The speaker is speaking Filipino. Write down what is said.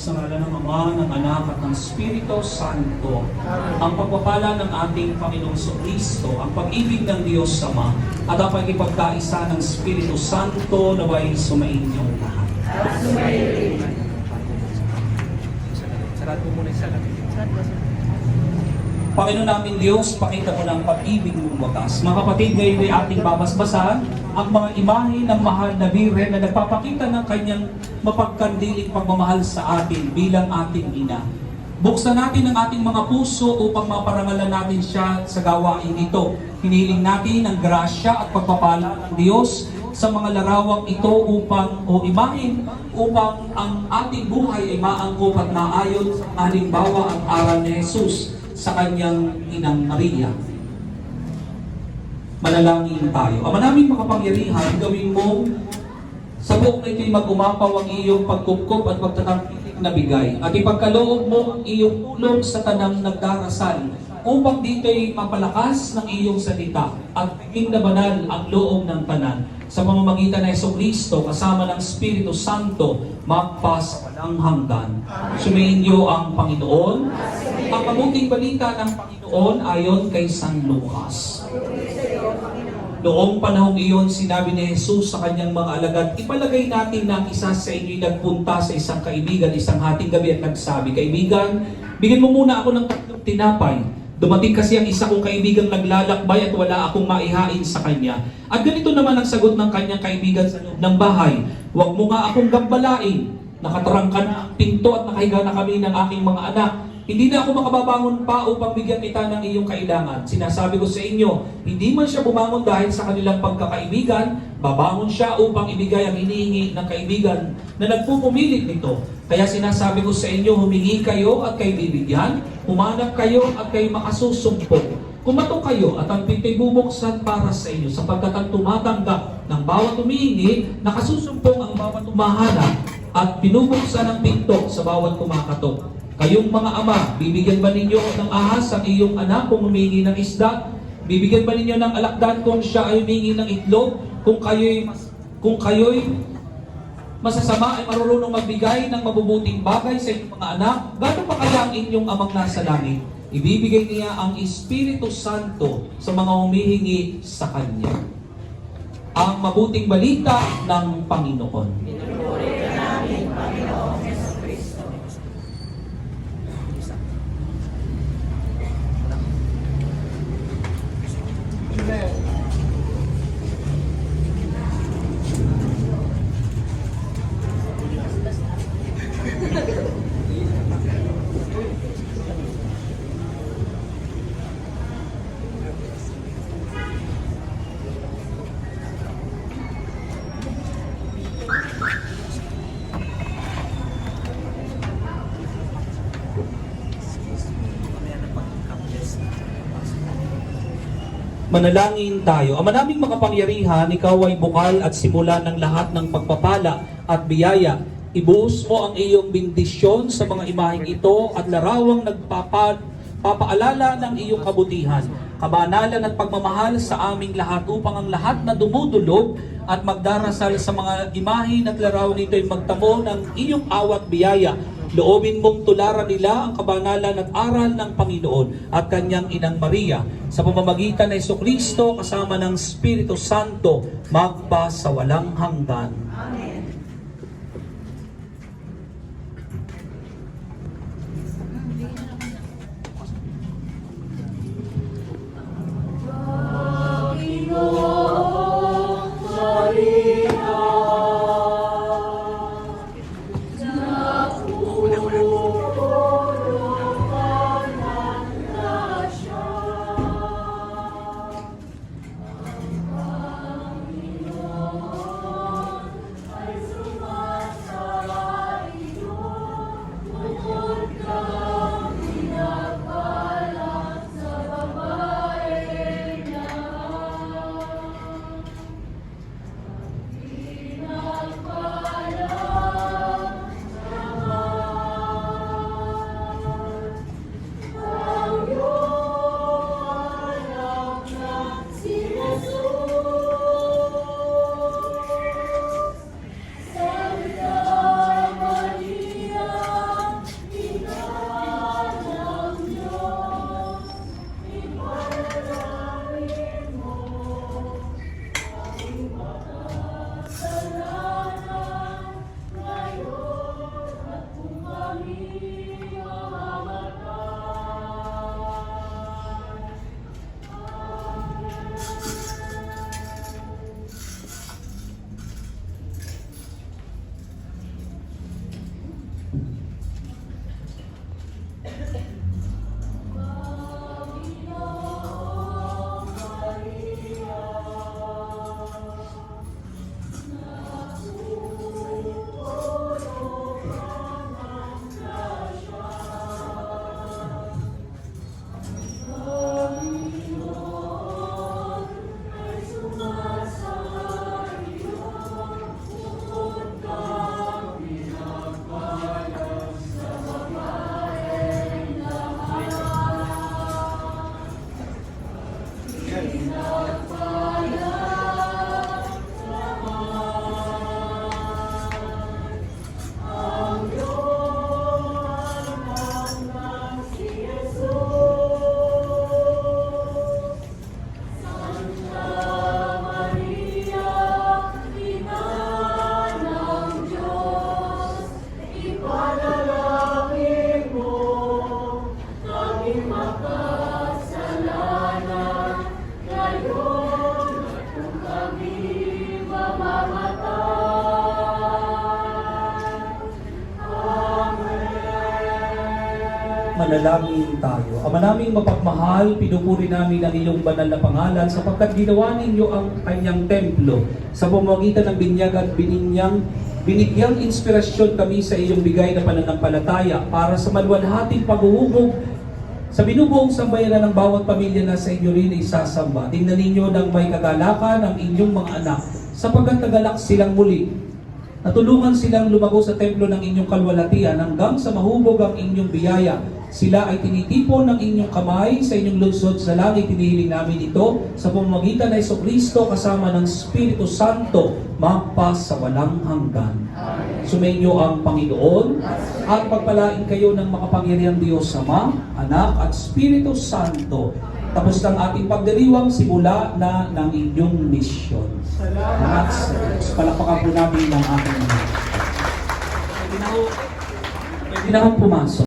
Sa ngalan ng Ama, ng Anak at ng Espiritu Santo, ang pagpapala ng ating Panginoong Kristo, ang pag-ibig ng Diyos Ama, at ang pagkipagkaisa ng Espiritu Santo na way sumainyo lahat. At sumainyo Sarado mo muna yung salat. Panginoon namin Diyos, pakita mo ng pag-ibig mong wakas. Mga kapatid, ngayon ay ating babasbasan ang mga imahe ng mahal na Birhen na nagpapakita ng kanyang mapagkandiling pagmamahal sa atin bilang ating ina. Buksan natin ang ating mga puso upang maparangalan natin siya sa gawain ito. Hiniling natin ang grasya at pagpapala ng Diyos sa mga larawang ito upang o imahin upang ang ating buhay ay maangkop at naayon sa halimbawa ang aral ni Jesus sa kanyang inang Maria. Manalangin tayo. Ama namin makapangyarihan, gawin mo sa buong na ito'y mag-umapaw ang iyong pagkupkup at pagtatangkilik na bigay. At ipagkaloob mo ang iyong tulong sa tanang nagdarasal upang dito'y mapalakas ng iyong salita at maging ang loob ng tanan sa pamamagitan ng Yeso Kristo kasama ng Espiritu Santo magpas walang hanggan. Sumayin niyo ang Panginoon. Ang mabuting balita ng Panginoon ayon kay San Lucas. Noong panahong iyon, sinabi ni Jesus sa kanyang mga alagad, ipalagay natin na isa sa inyo'y nagpunta sa isang kaibigan isang hating gabi at nagsabi, Kaibigan, bigyan mo muna ako ng tatlong tinapay. Dumating kasi ang isa kong kaibigang naglalakbay at wala akong maihain sa kanya. At ganito naman ang sagot ng kanyang kaibigan sa loob ng bahay. Huwag mo nga akong gambalain. Nakatarangka na ang pinto at nakahiga na kami ng aking mga anak. Hindi na ako makababangon pa upang bigyan kita ng iyong kailangan. Sinasabi ko sa inyo, hindi man siya bumangon dahil sa kanilang pagkakaibigan, babangon siya upang ibigay ang hinihingi ng kaibigan na nagpupumilit nito. Kaya sinasabi ko sa inyo, humingi kayo at kayo bibigyan, humanap kayo at kayo makasusumpong. Kumato kayo at ang pinto'y bubuksan para sa inyo sapagkat ang tumatanggap ng bawat humihingi, nakasusumpong ang bawat umahanap at binubuksan ang pinto sa bawat kumakatok. Kayong mga ama, bibigyan ba ninyo ng ahas ang iyong anak kung humingi ng isda? Bibigyan ba ninyo ng alakdan kung siya ay humingi ng itlog? Kung kayo'y kung kayo'y masasama ay marunong magbigay ng mabubuting bagay sa inyong mga anak, gaano pa kaya ang inyong amang nasa langit? Ibibigay niya ang Espiritu Santo sa mga humihingi sa Kanya. Ang mabuting balita ng Panginoon. Manalangin tayo. Ama naming makapangyarihan, ikaw ay bukal at simula ng lahat ng pagpapala at biyaya. Ibuhos mo ang iyong bendisyon sa mga imaheng ito at larawang nagpapa, papaalala ng iyong kabutihan, kabanalan at pagmamahal sa aming lahat upang ang lahat na dumudulog at magdarasal sa mga imahin at larawan nito ay magtamo ng iyong awat biyaya Loobin mong tularan nila ang kabanalan at aral ng Panginoon at kanyang inang Maria sa pamamagitan ng Kristo kasama ng Espiritu Santo magpa sa walang hanggan. Manalangin tayo. Ama naming mapagmahal, pinupuri namin ang iyong banal na pangalan sapagkat ginawa ninyo ang kanyang templo sa pamamagitan ng binyag at bininyang binigyang inspirasyon kami sa iyong bigay na pananampalataya para sa maluwalhating paghuhubog sa binubuong sambayanan ng bawat pamilya na sa inyo rin ay sasamba. Tingnan ninyo ng may kagalakan ang inyong mga anak sapagkat nagalak silang muli Natulungan silang lumago sa templo ng inyong kalwalatian hanggang sa mahubog ang inyong biyaya. Sila ay tinitipon ng inyong kamay sa inyong lungsod sa langit. Tinihiling namin ito sa pamamagitan ng Iso Kristo kasama ng Espiritu Santo magpas sa walang hanggan. Sumainyo ang Panginoon at pagpalain kayo ng makapangyarihang Diyos Ama, Anak at Espiritu Santo. Tapos ng ating pagdiriwang simula na ng inyong misyon. Salamat sa Diyos. Palakpakan po namin ng ating mga. Pwede na ho, pwede na ho pumasok.